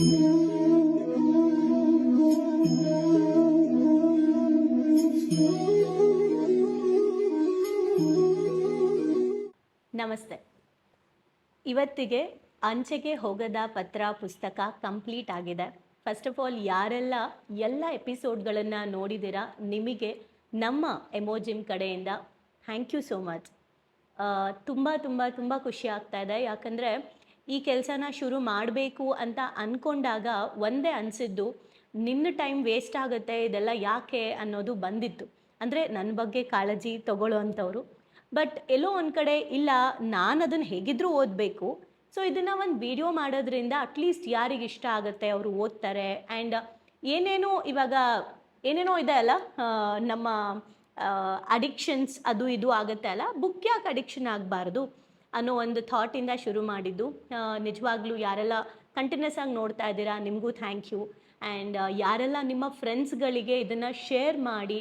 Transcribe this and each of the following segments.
ನಮಸ್ತೆ. ಇವತ್ತಿಗೆ ಅಂಚೆಗೆ ಹೋಗದ ಪತ್ರ ಪುಸ್ತಕ ಕಂಪ್ಲೀಟ್ ಆಗಿದೆ. ಫಸ್ಟ್ ಆಫ್ ಆಲ್ ಯಾರೆಲ್ಲ ಎಲ್ಲ ಎಪಿಸೋಡ್ಗಳನ್ನು ನೋಡಿದಿರಾ ನಿಮಗೆ ನಮ್ಮ ಎಮೋಜಿಮ್ ಕಡೆಯಿಂದ ಥ್ಯಾಂಕ್ ಯು ಸೋ ಮಚ್ ತುಂಬ ತುಂಬ ತುಂಬ ಖುಷಿ ಆಗ್ತಾ ಇದೆ. ಯಾಕಂದರೆ ಈ ಕೆಲಸನ ಶುರು ಮಾಡಬೇಕು ಅಂತ ಅಂದ್ಕೊಂಡಾಗ ಒಂದೇ ಅನಿಸಿದ್ದು, ನಿನ್ನ ಟೈಮ್ ವೇಸ್ಟ್ ಆಗುತ್ತೆ, ಇದೆಲ್ಲ ಯಾಕೆ ಅನ್ನೋದು ಬಂದಿತ್ತು. ಅಂದರೆ ನನ್ನ ಬಗ್ಗೆ ಕಾಳಜಿ ತಗೊಳ್ಳೋ ಅಂಥವ್ರು. ಬಟ್ ಎಲ್ಲೋ ಒಂದು ಕಡೆ ಇಲ್ಲ, ನಾನು ಅದನ್ನು ಹೇಗಿದ್ರೂ ಓದಬೇಕು. ಸೊ ಇದನ್ನು ಒಂದು ವಿಡಿಯೋ ಮಾಡೋದ್ರಿಂದ ಅಟ್ಲೀಸ್ಟ್ ಯಾರಿಗೆ ಇಷ್ಟ ಆಗುತ್ತೆ ಅವರು ಓದ್ತಾರೆ. ಆ್ಯಂಡ್ ಏನೇನೋ ಇವಾಗ, ಏನೇನೋ ಇದೆ ಅಲ್ಲ ನಮ್ಮ ಅಡಿಕ್ಷನ್ಸ್ ಅದು ಇದು ಆಗುತ್ತೆ ಅಲ್ಲ ಬುಕ್ ಯಾಕೆ ಅಡಿಕ್ಷನ್ ಆಗಬಾರ್ದು? ಅನ್ನೋ ಒಂದು ಥಾಟಿಂದ ಶುರು ಮಾಡಿದ್ದು. ನಿಜವಾಗ್ಲೂ ಯಾರೆಲ್ಲ ಕಂಟಿನ್ಯೂಸ್ ಆಗಿ ನೋಡ್ತಾ ಇದ್ದೀರಾ, ನಿಮಗೂ ಥ್ಯಾಂಕ್ ಯು ಆ್ಯಂಡ್ ಯಾರೆಲ್ಲ ನಿಮ್ಮ ಫ್ರೆಂಡ್ಸ್ಗಳಿಗೆ ಇದನ್ನು ಶೇರ್ ಮಾಡಿ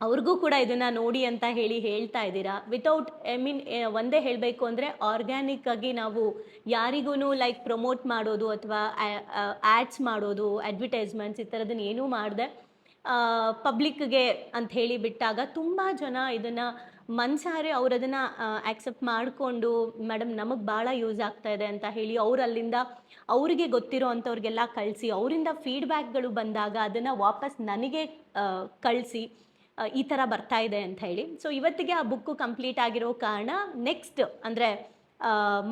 ಅವ್ರಿಗೂ ಕೂಡ ಇದನ್ನು ನೋಡಿ ಅಂತ ಹೇಳಿ ಹೇಳ್ತಾ ಇದ್ದೀರಾ? ವಿತೌಟ್ ಐ ಮೀನ್ ಒಂದೇ ಹೇಳಬೇಕು ಅಂದರೆ ಆರ್ಗ್ಯಾನಿಕ್ ಆಗಿ ನಾವು ಯಾರಿಗೂ ಲೈಕ್ ಪ್ರಮೋಟ್ ಮಾಡೋದು ಅಥವಾ ಆ್ಯಡ್ಸ್ ಮಾಡೋದು ಅಡ್ವರ್ಟೈಸ್ಮೆಂಟ್ಸ್ ಈ ಥರದನ್ನ ಏನೂ ಮಾಡದೆ ಪಬ್ಲಿಕ್ಗೆ ಅಂತ ಹೇಳಿ ಬಿಟ್ಟಾಗ ತುಂಬ ಜನ ಇದನ್ನು ಮನ್ಸಾರೆ ಅವ್ರು ಅದನ್ನು ಆಕ್ಸೆಪ್ಟ್ ಮಾಡಿಕೊಂಡು ಮೇಡಮ್ ನಮಗೆ ಭಾಳ ಯೂಸ್ ಆಗ್ತಾ ಇದೆ ಅಂತ ಹೇಳಿ ಅವ್ರು ಅಲ್ಲಿಂದ ಅವರಿಗೆ ಗೊತ್ತಿರೋ ಅಂಥವ್ರಿಗೆಲ್ಲ ಕಳಿಸಿ, ಅವರಿಂದ ಫೀಡ್ಬ್ಯಾಕ್ಗಳು ಬಂದಾಗ ಅದನ್ನು ವಾಪಸ್ ನನಗೆ ಕಳಿಸಿ ಈ ಥರ ಬರ್ತಾ ಇದೆ ಅಂತ ಹೇಳಿ. ಸೊ ಇವತ್ತಿಗೆ ಆ ಬುಕ್ಕು ಕಂಪ್ಲೀಟ್ ಆಗಿರೋ ಕಾರಣ ನೆಕ್ಸ್ಟ್ ಅಂದರೆ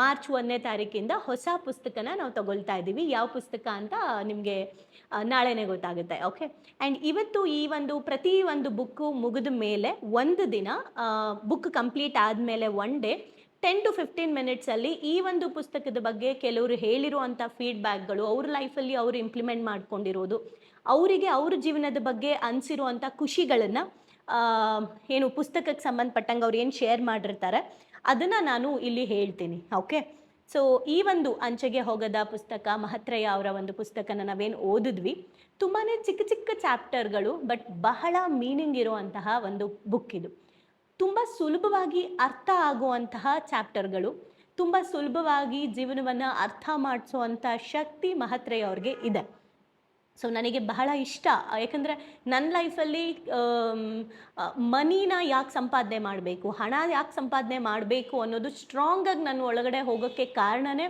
ಮಾರ್ಚ್ ಒಂದನೇ ತಾರೀಕಿಂದ ಹೊಸ ಪುಸ್ತಕನ ನಾವು ತಗೊಳ್ತಾ ಇದ್ದೀವಿ. ಯಾವ ಪುಸ್ತಕ ಅಂತ ನಿಮಗೆ ನಾಳೆನೇ ಗೊತ್ತಾಗುತ್ತೆ. ಓಕೆ ಆ್ಯಂಡ್ ಇವತ್ತು ಈ ಒಂದು, ಪ್ರತಿ ಒಂದು ಬುಕ್ಕು ಮುಗಿದ ಮೇಲೆ ಒಂದು ದಿನ ಬುಕ್ ಕಂಪ್ಲೀಟ್ ಆದಮೇಲೆ one day ten to fifteen ಮಿನಿಟ್ಸಲ್ಲಿ ಈ ಒಂದು ಪುಸ್ತಕದ ಬಗ್ಗೆ ಕೆಲವರು ಹೇಳಿರುವಂಥ ಫೀಡ್ಬ್ಯಾಕ್ಗಳು ಅವ್ರ ಲೈಫಲ್ಲಿ ಅವರು ಇಂಪ್ಲಿಮೆಂಟ್ ಮಾಡ್ಕೊಂಡಿರೋದು, ಅವರಿಗೆ ಅವ್ರ ಜೀವನದ ಬಗ್ಗೆ ಅನಿಸಿರುವಂಥ ಖುಷಿಗಳನ್ನು ಏನು ಪುಸ್ತಕಕ್ಕೆ ಸಂಬಂಧಪಟ್ಟಂಗೆ ಅವ್ರು ಏನು ಶೇರ್ ಮಾಡಿರ್ತಾರೆ, ಅದನ್ನು ನಾನು ಇಲ್ಲಿ ಹೇಳ್ತೀನಿ ಓಕೆ ಸೊ ಈ ಒಂದು ಅಂಚೆಗೆ ಹೋಗದ ಪುಸ್ತಕ, ಮಹತ್ರಯ ಅವರ ಒಂದು ಪುಸ್ತಕನ ನಾವೇನು ಓದಿದ್ವಿ. ತುಂಬಾ ಚಿಕ್ಕ ಚಿಕ್ಕ ಚಾಪ್ಟರ್ಗಳು ಬಟ್ ಬಹಳ ಮೀನಿಂಗ್ ಇರುವಂತಹ ಒಂದು ಬುಕ್ ಇದು. ತುಂಬ ಸುಲಭವಾಗಿ ಅರ್ಥ ಆಗುವಂತಹ ಚಾಪ್ಟರ್ಗಳು, ತುಂಬ ಸುಲಭವಾಗಿ ಜೀವನವನ್ನು ಅರ್ಥ ಮಾಡಿಸುವಂಥ ಶಕ್ತಿ ಮಹತ್ರಯ ಅವ್ರಿಗೆ ಇದೆ. ಸೊ ನನಗೆ ಬಹಳ ಇಷ್ಟ. ಯಾಕಂದರೆ ನನ್ನ ಲೈಫಲ್ಲಿ ಮನಿನ ಯಾಕೆ ಸಂಪಾದನೆ ಮಾಡಬೇಕು? ಹಣ ಯಾಕೆ ಸಂಪಾದನೆ ಮಾಡಬೇಕು ಅನ್ನೋದು ಸ್ಟ್ರಾಂಗಾಗಿ ನನ್ನ ಒಳಗಡೆ ಹೋಗೋಕ್ಕೆ ಕಾರಣನೇ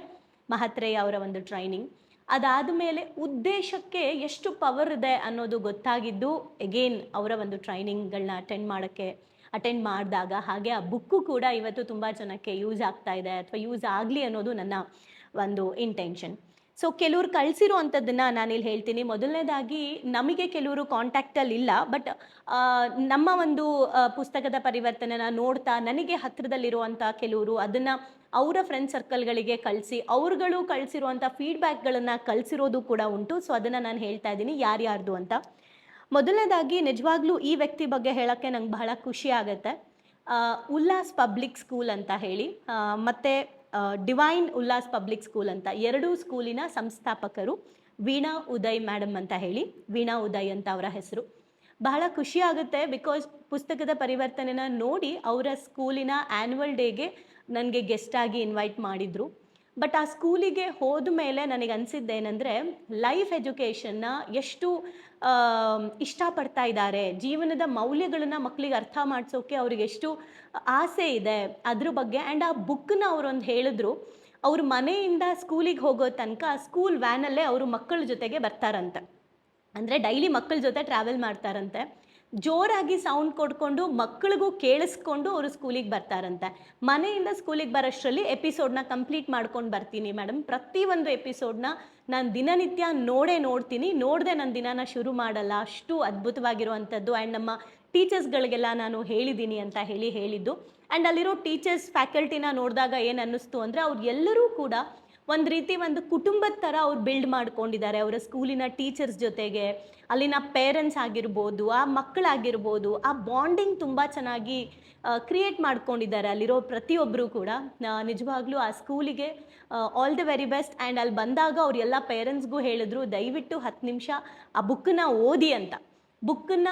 ಮಹಾತ್ರೇಯ ಅವರ ಒಂದು ಟ್ರೈನಿಂಗ್ ಅದಾದ ಮೇಲೆ ಉದ್ದೇಶಕ್ಕೆ ಎಷ್ಟು ಪವರ್ ಇದೆ ಅನ್ನೋದು ಗೊತ್ತಾಗಿದ್ದು ಎಗೇನ್ ಅವರ ಒಂದು ಟ್ರೈನಿಂಗ್ಗಳನ್ನ ಅಟೆಂಡ್ ಮಾಡೋಕ್ಕೆ ಅಟೆಂಡ್ ಮಾಡಿದಾಗ. ಹಾಗೆ ಆ ಬುಕ್ಕು ಕೂಡ ಇವತ್ತು ತುಂಬ ಜನಕ್ಕೆ ಯೂಸ್ ಆಗ್ತಾ ಇದೆ ಅಥವಾ ಯೂಸ್ ಆಗಲಿ ಅನ್ನೋದು ನನ್ನ ಒಂದು ಇಂಟೆನ್ಷನ್ ಸೊ ಕೆಲವ್ರು ಕಳಿಸಿರೋ ನಾನು ನಾನಿಲ್ಲಿ ಹೇಳ್ತೀನಿ. ಮೊದಲನೇದಾಗಿ, ನಮಗೆ ಕೆಲವರು ಕಾಂಟ್ಯಾಕ್ಟಲ್ಲಿ ಇಲ್ಲ ಬಟ್ ನಮ್ಮ ಒಂದು ಪುಸ್ತಕದ ಪರಿವರ್ತನೆನ ನೋಡ್ತಾ, ನನಗೆ ಹತ್ತಿರದಲ್ಲಿರುವಂಥ ಕೆಲವರು ಅದನ್ನು ಅವರ ಫ್ರೆಂಡ್ ಸರ್ಕಲ್ಗಳಿಗೆ ಕಳಿಸಿ, ಅವ್ರುಗಳು ಕಳಿಸಿರುವಂಥ ಫೀಡ್ಬ್ಯಾಕ್ಗಳನ್ನು ಕಳಿಸಿರೋದು ಕೂಡ ಉಂಟು. ಸೊ ಅದನ್ನು ನಾನು ಹೇಳ್ತಾ ಇದ್ದೀನಿ, ಯಾರ್ಯಾರ್ದು ಅಂತ. ಮೊದಲನೇದಾಗಿ, ನಿಜವಾಗ್ಲೂ ಈ ವ್ಯಕ್ತಿ ಬಗ್ಗೆ ಹೇಳೋಕ್ಕೆ ನಂಗೆ ಬಹಳ ಖುಷಿ ಆಗುತ್ತೆ. ಉಲ್ಲಾಸ್ ಪಬ್ಲಿಕ್ ಸ್ಕೂಲ್ ಅಂತ ಹೇಳಿ. ಮತ್ತು ಡಿವೈನ್ ಉಲ್ಲಾಸ್ ಪಬ್ಲಿಕ್ ಸ್ಕೂಲ್ ಅಂತ ಎರಡೂ ಸ್ಕೂಲಿನ ಸಂಸ್ಥಾಪಕರು ವೀಣಾ ಉದಯ್ ಮೇಡಮ್ ಅಂತ ಹೇಳಿ, ವೀಣಾ ಉದಯ್ ಅಂತ ಅವರ ಹೆಸರು. ಬಹಳ ಖುಷಿ ಆಗುತ್ತೆ ಬಿಕಾಸ್ ಪುಸ್ತಕದ ಪರಿವರ್ತನೆನ ನೋಡಿ ಅವರ ಸ್ಕೂಲಿನ ಆ್ಯನ್ಯುವಲ್ ಡೇಗೆ ನನಗೆ ಗೆಸ್ಟಾಗಿ ಇನ್ವೈಟ್ ಮಾಡಿದರು. ಬಟ್ ಆ ಸ್ಕೂಲಿಗೆ ಹೋದ ಮೇಲೆ ನನಗೆ ಅನಿಸಿದ್ದೇನೆಂದರೆ ಲೈಫ್ ಎಜುಕೇಷನ್ನ ಎಷ್ಟು ಇಷ್ಟಪಡ್ತಾ ಇದ್ದಾರೆ. ಜೀವನದ ಮೌಲ್ಯಗಳನ್ನು ಮಕ್ಕಳಿಗೆ ಅರ್ಥ ಮಾಡಿಸೋಕೆ ಅವ್ರಿಗೆ ಎಷ್ಟು ಆಸೆ ಇದೆ ಅದ್ರ ಬಗ್ಗೆ. ಆ್ಯಂಡ್ ಆ ಬುಕ್ಕನ್ನ ಅವರೊಂದು ಹೇಳಿದ್ರು, ಅವ್ರ ಮನೆಯಿಂದ ಸ್ಕೂಲಿಗೆ ಹೋಗೋ ತನಕ ಸ್ಕೂಲ್ ವ್ಯಾನಲ್ಲೇ ಅವರು ಮಕ್ಕಳ ಜೊತೆಗೆ ಬರ್ತಾರಂತೆ. ಅಂದರೆ ಡೈಲಿ ಮಕ್ಕಳ ಜೊತೆ ಟ್ರಾವೆಲ್ ಮಾಡ್ತಾರಂತೆ. ಜೋರಾಗಿ ಸೌಂಡ್ ಕೊಡ್ಕೊಂಡು ಮಕ್ಕಳಿಗೂ ಕೇಳಿಸ್ಕೊಂಡು ಅವರು ಸ್ಕೂಲಿಗೆ ಬರ್ತಾರಂತೆ. ಮನೆಯಿಂದ ಸ್ಕೂಲಿಗೆ ಬರೋಷ್ಟರಲ್ಲಿ ಎಪಿಸೋಡ್ನ ಕಂಪ್ಲೀಟ್ ಮಾಡ್ಕೊಂಡು ಬರ್ತೀನಿ ಮೇಡಮ್ ಪ್ರತಿಯೊಂದು ಎಪಿಸೋಡ್ನ ನಾನು ದಿನನಿತ್ಯ ನೋಡೇ ನೋಡ್ತೀನಿ. ನೋಡದೆ ನನ್ನ ದಿನಾನ ಶುರು ಮಾಡಲ್ಲ. ಅಷ್ಟು ಅದ್ಭುತವಾಗಿರುವಂಥದ್ದು. ಆ್ಯಂಡ್ ನಮ್ಮ ಟೀಚರ್ಸ್ಗಳಿಗೆಲ್ಲ ನಾನು ಹೇಳಿದ್ದೀನಿ ಅಂತ ಹೇಳಿ ಹೇಳಿದ್ದು. ಆ್ಯಂಡ್ ಅಲ್ಲಿರೋ ಟೀಚರ್ಸ್ ಫ್ಯಾಕಲ್ಟಿನ ನೋಡಿದಾಗ ಏನು ಅನ್ನಿಸ್ತು ಅಂದರೆ ಅವ್ರು ಎಲ್ಲರೂ ಕೂಡ ಒಂದು ರೀತಿ ಒಂದು ಕುಟುಂಬದ ಥರ ಅವ್ರು ಬಿಲ್ಡ್ ಮಾಡ್ಕೊಂಡಿದ್ದಾರೆ. ಅವರ ಸ್ಕೂಲಿನ ಟೀಚರ್ಸ್ ಜೊತೆಗೆ, ಅಲ್ಲಿನ ಪೇರೆಂಟ್ಸ್ ಆಗಿರ್ಬೋದು, ಆ ಮಕ್ಕಳಾಗಿರ್ಬೋದು, ಆ ಬಾಂಡಿಂಗ್ ತುಂಬ ಚೆನ್ನಾಗಿ ಕ್ರಿಯೇಟ್ ಮಾಡ್ಕೊಂಡಿದ್ದಾರೆ. ಅಲ್ಲಿರೋ ಪ್ರತಿಯೊಬ್ಬರು ಕೂಡ ನಿಜವಾಗ್ಲೂ ಆ ಸ್ಕೂಲಿಗೆ all the very best and ಅಲ್ಲಿ ಬಂದಾಗ ಅವ್ರು ಎಲ್ಲ ಪೇರೆಂಟ್ಸ್ಗೂ ಹೇಳಿದ್ರು, ದಯವಿಟ್ಟು ಹತ್ತು ನಿಮಿಷ ಆ ಬುಕ್ಕನ್ನ ಓದಿ ಅಂತ. ಬುಕ್ಕನ್ನ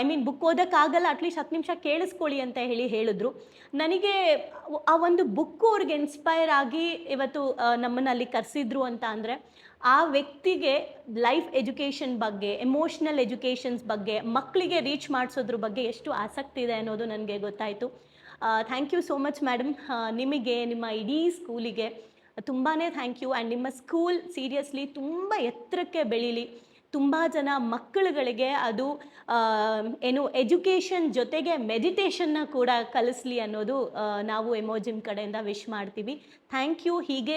ಐ ಮೀನ್ ಬುಕ್ ಓದೋಕ್ಕಾಗಲ್ಲ ಅಟ್ಲೀಸ್ಟ್ ಹತ್ತು ನಿಮಿಷ ಕೇಳಿಸ್ಕೊಳ್ಳಿ ಅಂತ ಹೇಳಿ ಹೇಳಿದ್ರು. ನನಗೆ ಆ ಒಂದು ಬುಕ್ಕು ಅವ್ರಿಗೆ ಇನ್ಸ್ಪೈರ್ ಆಗಿ ಇವತ್ತು ನಮ್ಮನ್ನು ಅಲ್ಲಿ ಕರೆಸಿದ್ರು ಅಂತ ಅಂದರೆ, ಆ ವ್ಯಕ್ತಿಗೆ ಲೈಫ್ ಎಜುಕೇಷನ್ ಬಗ್ಗೆ ಎಮೋಷ್ನಲ್ ಎಜುಕೇಷನ್ಸ್ ಬಗ್ಗೆ ಮಕ್ಕಳಿಗೆ ರೀಚ್ ಮಾಡಿಸೋದ್ರ ಬಗ್ಗೆ ಎಷ್ಟು ಆಸಕ್ತಿ ಇದೆ ಅನ್ನೋದು ನನಗೆ ಗೊತ್ತಾಯಿತು. Thank you so much madam ನಿಮಗೆ, ನಿಮ್ಮ ಇಡೀ ಸ್ಕೂಲಿಗೆ ತುಂಬಾ ಥ್ಯಾಂಕ್ ಯು ಆ್ಯಂಡ್ ನಿಮ್ಮ ಸ್ಕೂಲ್ ಸೀರಿಯಸ್ಲಿ ತುಂಬ ಎತ್ತರಕ್ಕೆ ಬೆಳೀಲಿ. ತುಂಬ ಜನ ಮಕ್ಕಳುಗಳಿಗೆ ಅದು ಏನು ಎಜುಕೇಷನ್ ಜೊತೆಗೆ ಮೆಡಿಟೇಷನ್ನ ಕೂಡ ಕಲಿಸ್ಲಿ ಅನ್ನೋದು ನಾವು ಎಮೋಜಿಮ್ ಕಡೆಯಿಂದ ವಿಶ್ ಮಾಡ್ತೀವಿ. ಥ್ಯಾಂಕ್ ಯು ಹೀಗೆ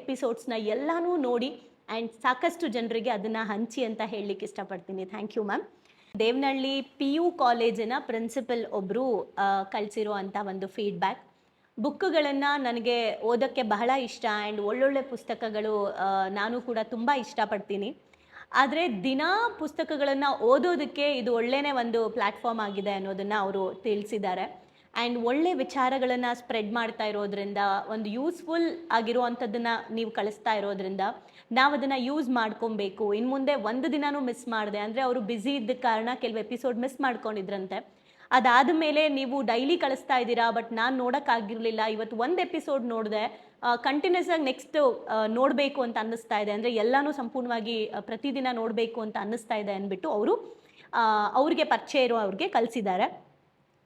ಎಪಿಸೋಡ್ಸ್ನ ಎಲ್ಲನೂ ನೋಡಿ ಆ್ಯಂಡ್ ಸಾಕಷ್ಟು ಜನರಿಗೆ ಅದನ್ನು ಹಂಚಿ ಅಂತ ಹೇಳಲಿಕ್ಕೆ ಇಷ್ಟಪಡ್ತೀನಿ. Thank you ma'am Devanahalli P U ಕಾಲೇಜಿನ ಪ್ರಿನ್ಸಿಪಲ್ ಒಬ್ಬರು ಕಳಿಸಿರೋ ಅಂಥ ಒಂದು ಫೀಡ್ಬ್ಯಾಕ್ ಬುಕ್ಗಳನ್ನು ನನಗೆ ಓದೋಕ್ಕೆ ಬಹಳ ಇಷ್ಟ ಆ್ಯಂಡ್ ಒಳ್ಳೊಳ್ಳೆ ಪುಸ್ತಕಗಳು ನಾನು ಕೂಡ ತುಂಬ ಇಷ್ಟಪಡ್ತೀನಿ. ಆದರೆ ದಿನಾ ಪುಸ್ತಕಗಳನ್ನು ಓದೋದಕ್ಕೆ ಇದು ಒಳ್ಳೆಯ ಒಂದು ಪ್ಲ್ಯಾಟ್ಫಾರ್ಮ್ ಆಗಿದೆ ಅನ್ನೋದನ್ನು ಅವರು ತಿಳಿಸಿದ್ದಾರೆ. ಆ್ಯಂಡ್ ಒಳ್ಳೆ ವಿಚಾರಗಳನ್ನು ಸ್ಪ್ರೆಡ್ ಮಾಡ್ತಾ ಇರೋದ್ರಿಂದ, ಒಂದು ಯೂಸ್ಫುಲ್ ಆಗಿರುವಂಥದ್ದನ್ನು ನೀವು ಕಳಿಸ್ತಾ ಇರೋದ್ರಿಂದ ನಾವು ಅದನ್ನು ಯೂಸ್ ಮಾಡ್ಕೊಬೇಕು. ಇನ್ನು ಮುಂದೆ ಒಂದು ದಿನವೂ ಮಿಸ್ ಮಾಡಿದೆ. ಅಂದರೆ ಅವರು ಬ್ಯುಸಿ ಇದ್ದ ಕಾರಣ ಕೆಲವು ಎಪಿಸೋಡ್ ಮಿಸ್ ಮಾಡ್ಕೊಂಡಿದ್ರಂತೆ. ಅದಾದ ಮೇಲೆ ನೀವು ಡೈಲಿ ಕಳಿಸ್ತಾ ಇದ್ದೀರಾ, ಬಟ್ ನಾನು ನೋಡೋಕ್ಕಾಗಿರಲಿಲ್ಲ. ಇವತ್ತು ಒಂದು ಎಪಿಸೋಡ್ ನೋಡಿದೆ. ಕಂಟಿನ್ಯೂಸ್ ಆಗಿ ನೆಕ್ಸ್ಟ್ ನೋಡಬೇಕು ಅಂತ ಅನ್ನಿಸ್ತಾ ಇದೆ. ಅಂದರೆ ಎಲ್ಲನೂ ಸಂಪೂರ್ಣವಾಗಿ ಪ್ರತಿದಿನ ನೋಡಬೇಕು ಅಂತ ಅನ್ನಿಸ್ತಾ ಇದೆ ಅಂದ್ಬಿಟ್ಟು ಅವರು ಅವ್ರಿಗೆ ಪರಿಚಯ ಇರೋ ಅವ್ರಿಗೆ ಕಲಿಸಿದ್ದಾರೆ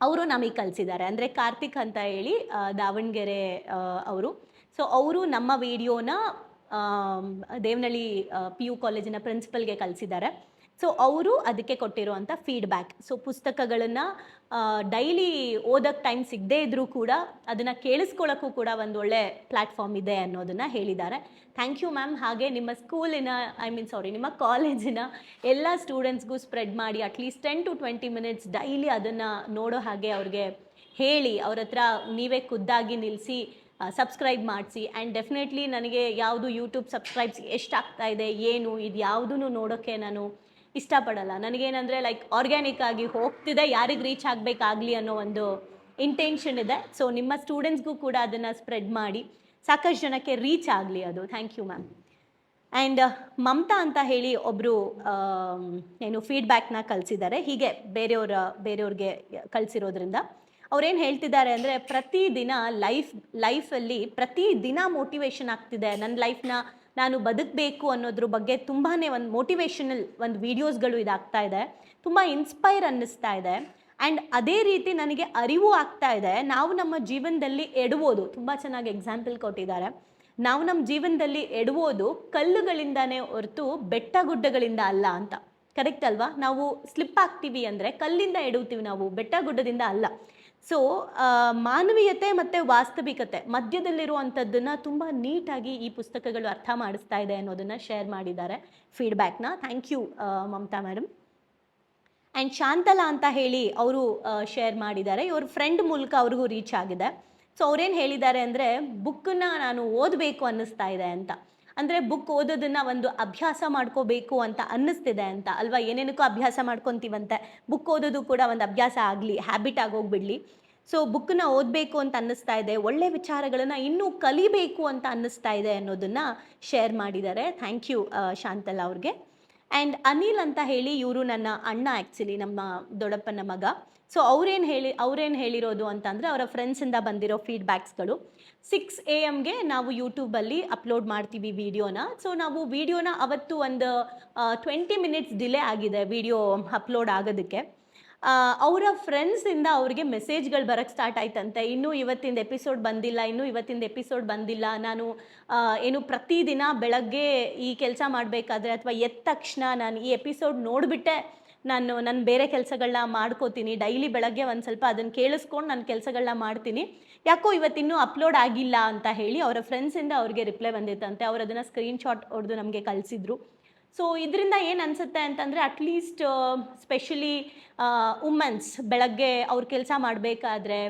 ಅವರು ನಮಗೆ ಕಲಿಸಿದ್ದಾರೆ ಅಂದರೆ ಕಾರ್ತಿಕ್ ಅಂತ ಹೇಳಿ ದಾವಣಗೆರೆ ಅವರು. ಸೊ ಅವರು ನಮ್ಮ ವಿಡಿಯೋನ ದೇವನಹಳ್ಳಿ ಪಿ ಯು ಕಾಲೇಜಿನ ಪ್ರಿನ್ಸಿಪಲ್ಗೆ ಕಳಿಸಿದ್ದಾರೆ. ಸೊ ಅವರು ಅದಕ್ಕೆ ಕೊಟ್ಟಿರುವಂಥ ಫೀಡ್ಬ್ಯಾಕ್ ಸೊ ಪುಸ್ತಕಗಳನ್ನು ಡೈಲಿ ಓದೋಕ್ಕೆ ಟೈಮ್ ಸಿಗದೇ ಇದ್ದರೂ ಕೂಡ ಅದನ್ನು ಕೇಳಿಸ್ಕೊಳ್ಳೋಕ್ಕೂ ಕೂಡ ಒಂದು ಒಳ್ಳೆ ಪ್ಲ್ಯಾಟ್ಫಾರ್ಮ್ ಇದೆ ಅನ್ನೋದನ್ನು ಹೇಳಿದ್ದಾರೆ. ಥ್ಯಾಂಕ್ ಯು ಮ್ಯಾಮ್ ಹಾಗೆ ನಿಮ್ಮ ಸ್ಕೂಲಿನ ಐ ಮೀನ್ ಸಾರಿ ನಿಮ್ಮ ಕಾಲೇಜಿನ ಎಲ್ಲ ಸ್ಟೂಡೆಂಟ್ಸ್ಗೂ ಸ್ಪ್ರೆಡ್ ಮಾಡಿ at least ten to twenty minutes daily ಅದನ್ನು ನೋಡೋ ಹಾಗೆ ಅವ್ರಿಗೆ ಹೇಳಿ, ಅವ್ರ ಹತ್ರ ನೀವೇ ಖುದ್ದಾಗಿ ನಿಲ್ಲಿಸಿ ಸಬ್ಸ್ಕ್ರೈಬ್ ಮಾಡಿಸಿ. ಆ್ಯಂಡ್ ಡೆಫಿನೆಟ್ಲಿ ನನಗೆ ಯಾವುದು ಯೂಟ್ಯೂಬ್ ಸಬ್ಸ್ಕ್ರೈಬ್ಸ್ ಎಷ್ಟಾಗ್ತಾ ಇದೆ, ಏನು ಇದು ಯಾವುದೂ ನೋಡೋಕ್ಕೆ ನಾನು ಇಷ್ಟಪಡಲ್ಲ. ನನಗೇನಂದರೆ ಲೈಕ್ ಆರ್ಗ್ಯಾನಿಕ್ ಆಗಿ ಹೋಗ್ತಿದೆ, ಯಾರಿಗೆ ರೀಚ್ ಆಗಬೇಕಾಗಲಿ ಅನ್ನೋ ಒಂದು ಇಂಟೆನ್ಷನ್ ಇದೆ. ಸೊ ನಿಮ್ಮ ಸ್ಟೂಡೆಂಟ್ಸ್ಗೂ ಕೂಡ ಅದನ್ನು ಸ್ಪ್ರೆಡ್ ಮಾಡಿ, ಸಾಕಷ್ಟು ಜನಕ್ಕೆ ರೀಚ್ ಆಗಲಿ ಅದು. Thank you ma'am and Mamata ಅಂತ ಹೇಳಿ ಒಬ್ಬರು ಏನು ಫೀಡ್ಬ್ಯಾಕ್ನ ಕಳಿಸಿದ್ದಾರೆ. ಹೀಗೆ ಬೇರೆಯವರ, ಬೇರೆಯವ್ರಿಗೆ ಕಳಿಸಿರೋದ್ರಿಂದ. ಅವ್ರೇನು ಹೇಳ್ತಿದ್ದಾರೆ ಅಂದರೆ ಪ್ರತಿದಿನ ಲೈಫ್ ಲೈಫಲ್ಲಿ ಪ್ರತಿ ದಿನ ಮೋಟಿವೇಶನ್ ಆಗ್ತಿದೆ. ನನ್ನ ಲೈಫ್ನ ನಾನು ಬದುಕಬೇಕು ಅನ್ನೋದ್ರ ಬಗ್ಗೆ ತುಂಬಾ ಒಂದು ಮೋಟಿವೇಶನಲ್ ಒಂದು ವೀಡಿಯೋಸ್ಗಳು ಇದಾಗ್ತಾ ಇದೆ. ತುಂಬ ಇನ್ಸ್ಪೈರ್ ಅನ್ನಿಸ್ತಾ ಇದೆ. ಆ್ಯಂಡ್ ಅದೇ ರೀತಿ ನನಗೆ ಅರಿವು ಆಗ್ತಾ ಇದೆ. ನಾವು ನಮ್ಮ ಜೀವನದಲ್ಲಿ ಎಡುವೋದು, ತುಂಬ ಚೆನ್ನಾಗಿ ಎಕ್ಸಾಂಪಲ್ ಕೊಟ್ಟಿದ್ದಾರೆ. ನಾವು ನಮ್ಮ ಜೀವನದಲ್ಲಿ ಎಡುವೋದು ಕಲ್ಲುಗಳಿಂದನೇ ಹೊರತು ಬೆಟ್ಟ ಗುಡ್ಡಗಳಿಂದ ಅಲ್ಲ ಅಂತ. ಕರೆಕ್ಟ್ ಅಲ್ವಾ? ನಾವು ಸ್ಲಿಪ್ ಆಗ್ತೀವಿ ಅಂದರೆ ಕಲ್ಲಿಂದ ಎಡುತ್ತೀವಿ ನಾವು, ಬೆಟ್ಟ ಗುಡ್ಡದಿಂದ ಅಲ್ಲ. ಸೊ ಮಾನವೀಯತೆ ಮತ್ತು ವಾಸ್ತವಿಕತೆ ಮಧ್ಯದಲ್ಲಿರುವಂಥದ್ದನ್ನು ತುಂಬ ನೀಟಾಗಿ ಈ ಪುಸ್ತಕಗಳು ಅರ್ಥ ಮಾಡಿಸ್ತಾ ಇದೆ ಅನ್ನೋದನ್ನು ಶೇರ್ ಮಾಡಿದ್ದಾರೆ. ಫೀಡ್ಬ್ಯಾಕ್ನ thank you Mamata madam and Shantala ಅಂತ ಹೇಳಿ ಅವರು ಶೇರ್ ಮಾಡಿದ್ದಾರೆ. ಇವ್ರ ಫ್ರೆಂಡ್ ಮೂಲಕ ಅವ್ರಿಗೂ ರೀಚ್ ಆಗಿದೆ. ಸೊ ಅವ್ರೇನು ಹೇಳಿದ್ದಾರೆ ಅಂದರೆ ಬುಕ್ಕನ್ನ ನಾನು ಓದಬೇಕು ಅನ್ನಿಸ್ತಾ ಇದೆ ಅಂತ. ಅಂದರೆ ಬುಕ್ ಓದೋದನ್ನು ಒಂದು ಅಭ್ಯಾಸ ಮಾಡ್ಕೋಬೇಕು ಅಂತ ಅನ್ನಿಸ್ತಿದೆ ಅಂತ. ಅಲ್ವಾ? ಏನೇನಕ್ಕೂ ಅಭ್ಯಾಸ ಮಾಡ್ಕೊತೀವಂತೆ. ಬುಕ್ ಓದೋದು ಕೂಡ ಒಂದು ಅಭ್ಯಾಸ ಆಗಲಿ ಹ್ಯಾಬಿಟ್ ಆಗೋಗ್ಬಿಡಲಿ ಸೊ ಬುಕ್ನ ಓದಬೇಕು ಅಂತ ಅನ್ನಿಸ್ತಾ ಇದೆ. ಒಳ್ಳೆ ವಿಚಾರಗಳನ್ನು ಇನ್ನೂ ಕಲಿಬೇಕು ಅಂತ ಅನ್ನಿಸ್ತಾ ಇದೆ ಅನ್ನೋದನ್ನು ಶೇರ್ ಮಾಡಿದ್ದಾರೆ. ಥ್ಯಾಂಕ್ ಯು ಶಾಂತಲಾ ಅವ್ರಿಗೆ. ಆ್ಯಂಡ್ ಅನಿಲ್ ಅಂತ ಹೇಳಿ ಇವರು ನನ್ನ ಅಣ್ಣ ಆ್ಯಕ್ಚುಲಿ ನಮ್ಮ ದೊಡ್ಡಪ್ಪನ ಮಗ. ಸೊ ಅವ್ರೇನು ಹೇಳಿ, ಅವ್ರೇನು ಹೇಳಿರೋದು ಅಂತಂದರೆ ಅವರ ಫ್ರೆಂಡ್ಸಿಂದ ಬಂದಿರೋ ಫೀಡ್ಬ್ಯಾಕ್ಸ್ಗಳು ಸಿಕ್ಸ್ ಎ ಎಮ್ಗೆ ನಾವು ಯೂಟ್ಯೂಬಲ್ಲಿ ಅಪ್ಲೋಡ್ ಮಾಡ್ತೀವಿ ವೀಡಿಯೋನ ಸೊ ನಾವು ವೀಡಿಯೋನ ಅವತ್ತು ಒಂದು ಟ್ವೆಂಟಿ ಮಿನಿಟ್ಸ್ ಡಿಲೇ ಆಗಿದೆ ವಿಡಿಯೋ ಅಪ್ಲೋಡ್ ಆಗೋದಕ್ಕೆ. ಅವರ ಫ್ರೆಂಡ್ಸಿಂದ ಅವ್ರಿಗೆ ಮೆಸೇಜ್ಗಳು ಬರೋಕ್ಕೆ ಸ್ಟಾರ್ಟ್ ಆಯ್ತಂತೆ. ಇನ್ನೂ ಇವತ್ತಿಂದ ಎಪಿಸೋಡ್ ಬಂದಿಲ್ಲ, ಇನ್ನೂ ಇವತ್ತಿಂದ ಎಪಿಸೋಡ್ ಬಂದಿಲ್ಲ. ನಾನು ಏನು ಪ್ರತಿದಿನ ಬೆಳಗ್ಗೆ ಈ ಕೆಲಸ ಮಾಡಬೇಕಾದ್ರೆ ಅಥವಾ ಎದ್ದ ತಕ್ಷಣ ನಾನು ಈ ಎಪಿಸೋಡ್ ನೋಡಿಬಿಟ್ಟೆ ನಾನು ನನ್ನ ಬೇರೆ ಕೆಲಸಗಳನ್ನ ಮಾಡ್ಕೋತೀನಿ. ಡೈಲಿ ಬೆಳಗ್ಗೆ ಒಂದು ಸ್ವಲ್ಪ ಅದನ್ನು ಕೇಳಿಸ್ಕೊಂಡು ನನ್ನ ಕೆಲಸಗಳನ್ನ ಮಾಡ್ತೀನಿ. ಯಾಕೋ ಇವತ್ತಿನ್ನೂ ಅಪ್ಲೋಡ್ ಆಗಿಲ್ಲ ಅಂತ ಹೇಳಿ ಅವರ ಫ್ರೆಂಡ್ಸಿಂದ ಅವ್ರಿಗೆ ರಿಪ್ಲೈ ಬಂದಿತ್ತಂತೆ ಅವ್ರು ಅದನ್ನು ಸ್ಕ್ರೀನ್ಶಾಟ್ ಹೊಡೆದು ನಮಗೆ ಕಳಿಸಿದ್ರು. ಸೊ ಇದರಿಂದ ಏನು ಅನಿಸುತ್ತೆ ಅಂತಂದರೆ ಅಟ್ಲೀಸ್ಟ್ ಸ್ಪೆಷಲಿ ವುಮೆನ್ಸ್ ಬೆಳಗ್ಗೆ ಅವ್ರ ಕೆಲಸ ಮಾಡಬೇಕಾದ್ರೆ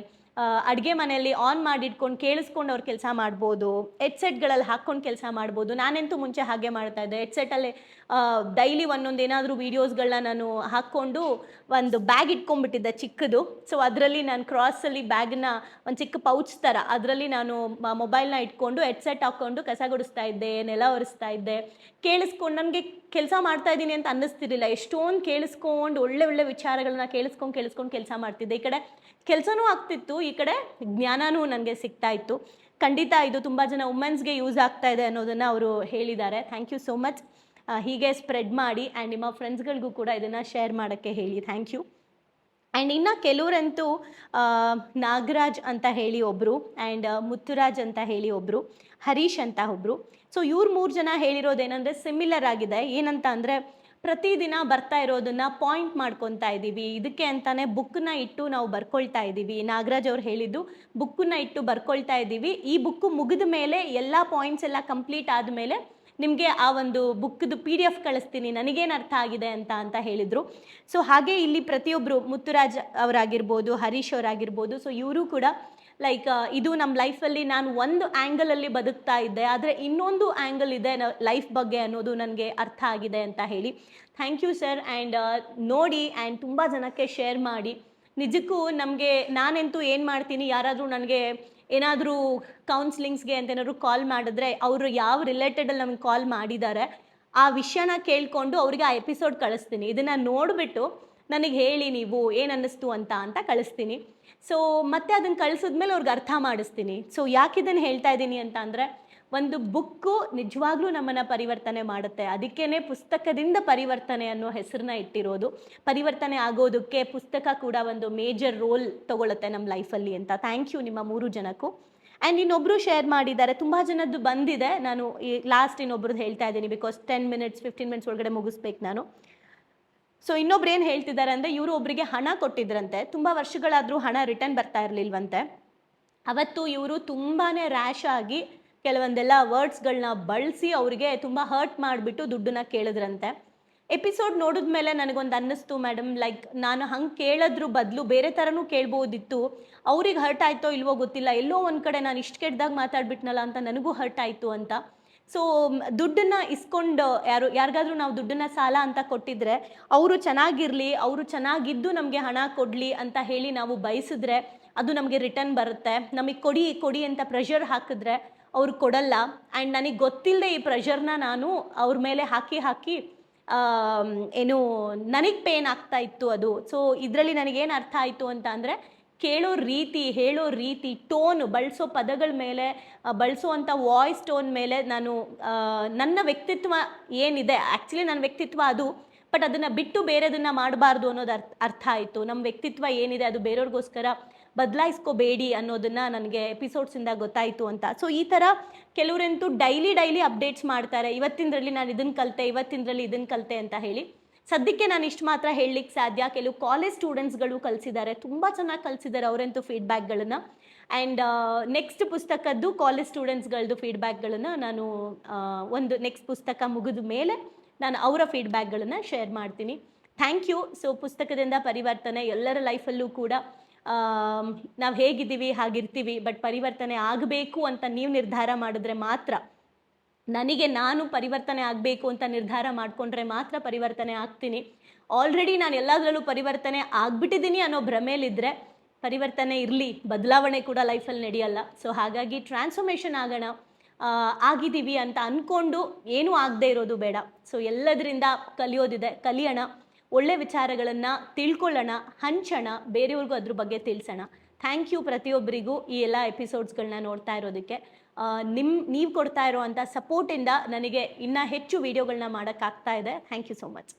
ಅಡುಗೆ ಮನೆಯಲ್ಲಿ ಆನ್ ಮಾಡಿಟ್ಕೊಂಡು ಕೇಳಿಸ್ಕೊಂಡು ಅವ್ರು ಕೆಲಸ ಮಾಡ್ಬೋದು ಹೆಡ್ಸೆಟ್ಗಳಲ್ಲಿ ಹಾಕ್ಕೊಂಡು ಕೆಲಸ ಮಾಡ್ಬೋದು. ನಾನಂತೂ ಮುಂಚೆ ಹಾಗೆ ಮಾಡ್ತಾ ಇದ್ದೆ. ಹೆಡ್ಸೆಟಲ್ಲಿ ಡೈಲಿ ಒಂದೊಂದು ಏನಾದರೂ ವೀಡಿಯೋಸ್ಗಳನ್ನ ನಾನು ಹಾಕ್ಕೊಂಡು ಒಂದು ಬ್ಯಾಗ್ ಇಟ್ಕೊಂಡ್ಬಿಟ್ಟಿದ್ದೆ ಚಿಕ್ಕದು. ಸೊ ಅದರಲ್ಲಿ ನಾನು ಕ್ರಾಸಲ್ಲಿ ಬ್ಯಾಗ್ನ ಒಂದು ಚಿಕ್ಕ ಪೌಚ್ ಥರ ಅದರಲ್ಲಿ ನಾನು ಮೊಬೈಲ್ನ ಇಟ್ಕೊಂಡು ಹೆಡ್ಸೆಟ್ ಹಾಕ್ಕೊಂಡು ಕಸ ಗುಡಿಸ್ತಾ ಇದ್ದೆ, ನೆಲ ಒರೆಸ್ತಾ ಇದ್ದೆ. ಕೇಳಿಸ್ಕೊಂಡು ನನಗೆ ಕೆಲಸ ಮಾಡ್ತಾ ಇದ್ದೀನಿ ಅಂತ ಅನ್ನಿಸ್ತಿರ್ಲಿಲ್ಲ. ಎಷ್ಟೊಂದು ಕೇಳಿಸ್ಕೊಂಡು ಒಳ್ಳೆ ಒಳ್ಳೆ ವಿಚಾರಗಳನ್ನ ಕೇಳಿಸ್ಕೊಂಡು ಕೇಳಿಸ್ಕೊಂಡು ಕೆಲಸ ಮಾಡ್ತಿದ್ದೆ. ಈ ಕಡೆ ಕೆಲಸನೂ ಆಗ್ತಿತ್ತು. ಈ ಕಡೆ ಜ್ಞಾನನೂ ನನಗೆ ಸಿಗ್ತಾ ಇತ್ತು. ಖಂಡಿತ ಇದು ತುಂಬ ಜನ ವುಮೆನ್ಸ್ಗೆ ಯೂಸ್ ಆಗ್ತಾ ಇದೆ ಅನ್ನೋದನ್ನು ಅವರು ಹೇಳಿದ್ದಾರೆ. ಥ್ಯಾಂಕ್ ಯು ಸೋ ಮಚ್ ಹೀಗೆ ಸ್ಪ್ರೆಡ್ ಮಾಡಿ ಆ್ಯಂಡ್ ನಿಮ್ಮ ಫ್ರೆಂಡ್ಸ್ಗಳಿಗೂ ಕೂಡ ಇದನ್ನು ಶೇರ್ ಮಾಡೋಕ್ಕೆ ಹೇಳಿ. ಥ್ಯಾಂಕ್ ಯು ಆ್ಯಂಡ್ ಇನ್ನು ಕೆಲವರಂತೂ ನಾಗರಾಜ್ ಅಂತ ಹೇಳಿ ಒಬ್ಬರು ಆ್ಯಂಡ್ ಮುತ್ತುರಾಜ್ ಅಂತ ಹೇಳಿ ಒಬ್ಬರು ಹರೀಶ್ ಅಂತ ಒಬ್ಬರು ಸೊ ಇವ್ರು ಮೂರು ಜನ ಹೇಳಿರೋದೇನೆಂದರೆ ಸಿಮಿಲರ್ ಆಗಿದೆ. ಏನಂತ ಅಂದರೆ ಪ್ರತಿದಿನ ಬರ್ತಾ ಇರೋದನ್ನ ಪಾಯಿಂಟ್ ಮಾಡ್ಕೊತಾ ಇದ್ದೀವಿ. ಇದಕ್ಕೆ ಅಂತಾನೆ ಬುಕ್ನ ಇಟ್ಟು ನಾವು ಬರ್ಕೊಳ್ತಾ ಇದ್ದೀವಿ. ನಾಗರಾಜ್ ಅವ್ರು ಹೇಳಿದ್ದು ಬುಕ್ಕನ್ನ ಇಟ್ಟು ಬರ್ಕೊಳ್ತಾ ಇದ್ದೀವಿ. ಈ ಬುಕ್ ಮುಗಿದ ಮೇಲೆ ಎಲ್ಲ ಪಾಯಿಂಟ್ಸ್ ಎಲ್ಲ ಕಂಪ್ಲೀಟ್ ಆದಮೇಲೆ ನಿಮಗೆ ಆ ಒಂದು ಬುಕ್ದು ಪಿ ಡಿ ಎಫ್ ಕಳಿಸ್ತೀನಿ. ನನಗೇನು ಅರ್ಥ ಆಗಿದೆ ಅಂತ ಅಂತ ಹೇಳಿದರು. ಸೊ ಹಾಗೆ ಇಲ್ಲಿ ಪ್ರತಿಯೊಬ್ಬರು ಮುತ್ತುರಾಜ್ ಅವರಾಗಿರ್ಬೋದು, ಹರೀಶ್ ಅವರಾಗಿರ್ಬೋದು ಸೊ ಇವರು ಕೂಡ ಲೈಕ್ ಇದು ನಮ್ಮ ಲೈಫಲ್ಲಿ ನಾನು ಒಂದು ಆ್ಯಂಗಲಲ್ಲಿ ಬದುಕ್ತಾ ಇದ್ದೆ, ಆದರೆ ಇನ್ನೊಂದು ಆ್ಯಂಗಲ್ ಇದೆ ಲೈಫ್ ಬಗ್ಗೆ ಅನ್ನೋದು ನನಗೆ ಅರ್ಥ ಆಗಿದೆ ಅಂತ ಹೇಳಿ. ಥ್ಯಾಂಕ್ ಯು ಸರ್ ಆ್ಯಂಡ್ ನೋಡಿ ಆ್ಯಂಡ್ ತುಂಬ ಜನಕ್ಕೆ ಶೇರ್ ಮಾಡಿ. ನಿಜಕ್ಕೂ ನಮಗೆ, ನಾನಂತೂ ಏನು ಮಾಡ್ತೀನಿ, ಯಾರಾದರೂ ನನಗೆ ಏನಾದರೂ ಕೌನ್ಸಿಲಿಂಗ್ಸ್ಗೆ ಅಂತ ಏನಾದರೂ ಕಾಲ್ ಮಾಡಿದ್ರೆ ಅವರು ಯಾವ ರಿಲೇಟೆಡಲ್ಲಿ ನಮ್ಗೆ ಕಾಲ್ ಮಾಡಿದ್ದಾರೆ, ಆ ವಿಷಯನ ಕೇಳಿಕೊಂಡು ಅವರಿಗೆ ಆ ಎಪಿಸೋಡ್ ಕಳಿಸ್ತೀನಿ. ಇದನ್ನು ನೋಡಿಬಿಟ್ಟು ನನಗೆ ಹೇಳಿ ನೀವು ಏನು ಅನ್ನಿಸ್ತು ಅಂತ ಅಂತ ಕಳಿಸ್ತೀನಿ. ಸೊ ಮತ್ತೆ ಅದನ್ನು ಕಳಿಸಿದ್ಮೇಲೆ ಅವ್ರಿಗೆ ಅರ್ಥ ಮಾಡಿಸ್ತೀನಿ. ಸೊ ಯಾಕೆ ಇದನ್ನು ಹೇಳ್ತಾ ಇದ್ದೀನಿ ಅಂತ ಅಂದರೆ, ಒಂದು ಬುಕ್ಕು ನಿಜವಾಗ್ಲೂ ನಮ್ಮನ್ನು ಪರಿವರ್ತನೆ ಮಾಡುತ್ತೆ. ಅದಕ್ಕೇ ಪುಸ್ತಕದಿಂದ ಪರಿವರ್ತನೆ ಅನ್ನೋ ಹೆಸರನ್ನ ಇಟ್ಟಿರೋದು. ಪರಿವರ್ತನೆ ಆಗೋದಕ್ಕೆ ಪುಸ್ತಕ ಕೂಡ ಒಂದು ಮೇಜರ್ ರೋಲ್ ತಗೊಳುತ್ತೆ ನಮ್ಮ ಲೈಫಲ್ಲಿ ಅಂತ. ಥ್ಯಾಂಕ್ ಯು ನಿಮ್ಮ ಮೂರು ಜನಕ್ಕೂ. ಆ್ಯಂಡ್ ಇನ್ನೊಬ್ಬರು ಶೇರ್ ಮಾಡಿದ್ದಾರೆ. ತುಂಬ ಜನದ್ದು ಬಂದಿದೆ. ನಾನು ಈ ಲಾಸ್ಟ್ ಇನ್ನೊಬ್ರದ್ದು ಹೇಳ್ತಾ ಇದ್ದೀನಿ because ten minutes fifteen minutes ಒಳಗಡೆ ಮುಗಿಸ್ಬೇಕು ನಾನು. ಸೊ ಇನ್ನೊಬ್ರು ಏನು ಹೇಳ್ತಿದ್ದಾರೆ ಅಂದರೆ, ಇವರು ಒಬ್ಬರಿಗೆ ಹಣ ಕೊಟ್ಟಿದ್ರಂತೆ. ತುಂಬ ವರ್ಷಗಳಾದರೂ ಹಣ ರಿಟರ್ನ್ ಬರ್ತಾ ಇರಲಿಲ್ವಂತೆ. ಅವತ್ತು ಇವರು ತುಂಬಾ ರ್ಯಾಶ್ ಆಗಿ ಕೆಲವೊಂದೆಲ್ಲ ವರ್ಡ್ಸ್ಗಳನ್ನ ಬಳಸಿ ಅವರಿಗೆ ತುಂಬ ಹರ್ಟ್ ಮಾಡಿಬಿಟ್ಟು ದುಡ್ಡನ್ನ ಕೇಳಿದ್ರಂತೆ. ಎಪಿಸೋಡ್ ನೋಡಿದ ಮೇಲೆ ನನಗೊಂದು ಅನ್ನಿಸ್ತು ಮೇಡಮ್ ಲೈಕ್ ನಾನು ಹಂಗೆ ಕೇಳೋದ್ರ ಬದಲು ಬೇರೆ ಥರನೂ ಕೇಳ್ಬೋದಿತ್ತು. ಅವ್ರಿಗೆ ಹರ್ಟ್ ಆಯಿತೋ ಇಲ್ವೋ ಗೊತ್ತಿಲ್ಲ. ಎಲ್ಲೋ ಒಂದು ಕಡೆ ನಾನು ಇಷ್ಟು ಕೆಟ್ಟದಾಗ ಮಾತಾಡ್ಬಿಟ್ನಲ್ಲ ಅಂತ ನನಗೂ ಹರ್ಟ್ ಆಯಿತು ಅಂತ. ಸೊ ದುಡ್ಡನ್ನ ಇಸ್ಕೊಂಡು ಯಾರು, ಯಾರಿಗಾದ್ರೂ ನಾವು ದುಡ್ಡನ್ನ ಸಾಲ ಅಂತ ಕೊಟ್ಟಿದ್ರೆ ಅವರು ಚೆನ್ನಾಗಿರಲಿ, ಅವರು ಚೆನ್ನಾಗಿದ್ದು ನಮಗೆ ಹಣ ಕೊಡಲಿ ಅಂತ ಹೇಳಿ ನಾವು ಬಯಸಿದ್ರೆ ಅದು ನಮಗೆ ರಿಟರ್ನ್ ಬರುತ್ತೆ. ನಮಗೆ ಕೊಡಿ ಕೊಡಿ ಅಂತ ಪ್ರೆಷರ್ ಹಾಕಿದ್ರೆ ಅವ್ರು ಕೊಡಲ್ಲ. ಆ್ಯಂಡ್ ನನಗೆ ಗೊತ್ತಿಲ್ಲದೆ ಈ ಪ್ರೆಷರ್ನ ನಾನು ಅವ್ರ ಮೇಲೆ ಹಾಕಿ ಹಾಕಿ ಏನು, ನನಗೆ ಪೇನ್ ಆಗ್ತಾ ಇತ್ತು ಅದು. ಸೊ ಇದರಲ್ಲಿ ನನಗೇನು ಅರ್ಥ ಆಯಿತು ಅಂತ ಅಂದರೆ ಕೇಳೋ ರೀತಿ, ಹೇಳೋ ರೀತಿ, ಟೋನ್ ಬಳಸೋ ಪದಗಳ ಮೇಲೆ ಬಳಸುವಂಥ ವಾಯ್ಸ್ ಟೋನ್ ಮೇಲೆ ನಾನು ನನ್ನ ವ್ಯಕ್ತಿತ್ವ ಏನಿದೆ ಆ್ಯಕ್ಚುಲಿ ನನ್ನ ವ್ಯಕ್ತಿತ್ವ ಅದು ಬಟ್ ಅದನ್ನು ಬಿಟ್ಟು ಬೇರೆದನ್ನು ಮಾಡಬಾರ್ದು ಅನ್ನೋದು ಅರ್ಥ ಅರ್ಥ ಆಯಿತು. ನಮ್ಮ ವ್ಯಕ್ತಿತ್ವ ಏನಿದೆ ಅದು ಬೇರೆಯವ್ರಿಗೋಸ್ಕರ ಬದಲಾಯಿಸ್ಕೋಬೇಡಿ ಅನ್ನೋದನ್ನು ನನಗೆ ಎಪಿಸೋಡ್ಸಿಂದ ಗೊತ್ತಾಯಿತು ಅಂತ. ಸೊ ಈ ಥರ ಕೆಲವರಂತೂ ಡೈಲಿ ಡೈಲಿ ಅಪ್ಡೇಟ್ಸ್ ಮಾಡ್ತಾರೆ. ಇವತ್ತಿನದ್ರಲ್ಲಿ ನಾನು ಇದನ್ನು ಕಲಿತೆ ಇವತ್ತಿನದ್ರಲ್ಲಿ ಇದನ್ನು ಕಲಿತೆ ಅಂತ ಹೇಳಿ. ಸದ್ಯಕ್ಕೆ ನಾನು ಇಷ್ಟು ಮಾತ್ರ ಹೇಳಲಿಕ್ಕೆ ಸಾಧ್ಯ. ಕೆಲವು ಕಾಲೇಜ್ ಸ್ಟೂಡೆಂಟ್ಸ್ಗಳು ಕಲಿಸಿದ್ದಾರೆ. ತುಂಬ ಚೆನ್ನಾಗಿ ಕಲಿಸಿದ್ದಾರೆ ಅವರಂತೂ ಫೀಡ್ಬ್ಯಾಕ್ಗಳನ್ನು ಆ್ಯಂಡ್ ನೆಕ್ಸ್ಟ್ ಪುಸ್ತಕದ್ದು ಕಾಲೇಜ್ ಸ್ಟೂಡೆಂಟ್ಸ್ಗಳದ್ದು ಫೀಡ್ಬ್ಯಾಕ್ಗಳನ್ನು ನಾನು ಒಂದು ನೆಕ್ಸ್ಟ್ ಪುಸ್ತಕ ಮುಗಿದ ಮೇಲೆ ನಾನು ಅವರ ಫೀಡ್ಬ್ಯಾಕ್ಗಳನ್ನು ಶೇರ್ ಮಾಡ್ತೀನಿ. ಥ್ಯಾಂಕ್ ಯು ಸೊ ಪುಸ್ತಕದಿಂದ ಪರಿವರ್ತನೆ ಎಲ್ಲರ ಲೈಫಲ್ಲೂ ಕೂಡ ನಾವು ಹೇಗಿದ್ದೀವಿ, ಹಾಗಿರ್ತೀವಿ ಬಟ್ ಪರಿವರ್ತನೆ ಆಗಬೇಕು ಅಂತ ನೀವು ನಿರ್ಧಾರ ಮಾಡಿದ್ರೆ ಮಾತ್ರ ನನಗೆ ನಾನು ಪರಿವರ್ತನೆ ಆಗಬೇಕು ಅಂತ ನಿರ್ಧಾರ ಮಾಡಿಕೊಂಡ್ರೆ ಮಾತ್ರ ಪರಿವರ್ತನೆ ಆಗ್ತೀನಿ. ಆಲ್ರೆಡಿ ನಾನು ಎಲ್ಲದರಲ್ಲೂ ಪರಿವರ್ತನೆ ಆಗ್ಬಿಟ್ಟಿದ್ದೀನಿ ಅನ್ನೋ ಭ್ರಮೇಲಿದ್ದರೆ ಪರಿವರ್ತನೆ ಇರಲಿ, ಬದಲಾವಣೆ ಕೂಡ ಲೈಫಲ್ಲಿ ನಡೆಯಲ್ಲ. ಸೊ ಹಾಗಾಗಿ ಟ್ರಾನ್ಸ್ಫಾರ್ಮೇಷನ್ ಆಗೋಣ ಆಗಿದ್ದೀವಿ ಅಂತ ಅಂದ್ಕೊಂಡು ಏನೂ ಆಗದೆ ಇರೋದು ಬೇಡ. ಸೊ ಎಲ್ಲದರಿಂದ ಕಲಿಯೋದಿದೆ, ಕಲಿಯೋಣ, ಒಳ್ಳೆ ವಿಚಾರಗಳನ್ನು ತಿಳ್ಕೊಳ್ಳೋಣ, ಹಂಚೋಣ, ಬೇರೆಯವ್ರಿಗೂ ಅದ್ರ ಬಗ್ಗೆ ತಿಳಿಸೋಣ. ಥ್ಯಾಂಕ್ ಯು ಪ್ರತಿಯೊಬ್ಬರಿಗೂ ಈ ಎಲ್ಲ ಎಪಿಸೋಡ್ಸ್ಗಳನ್ನ ನೋಡ್ತಾ ಇರೋದಕ್ಕೆ. ನಿಮ್ಮ ನೀವು ಕೊಡ್ತಾ ಇರೋವಂಥ ಸಪೋರ್ಟಿಂದ ನನಗೆ ಇನ್ನೂ ಹೆಚ್ಚು ವೀಡಿಯೋಗಳನ್ನ ಮಾಡೋಕ್ಕಾಗ್ತಾ ಇದೆ. Thank you so much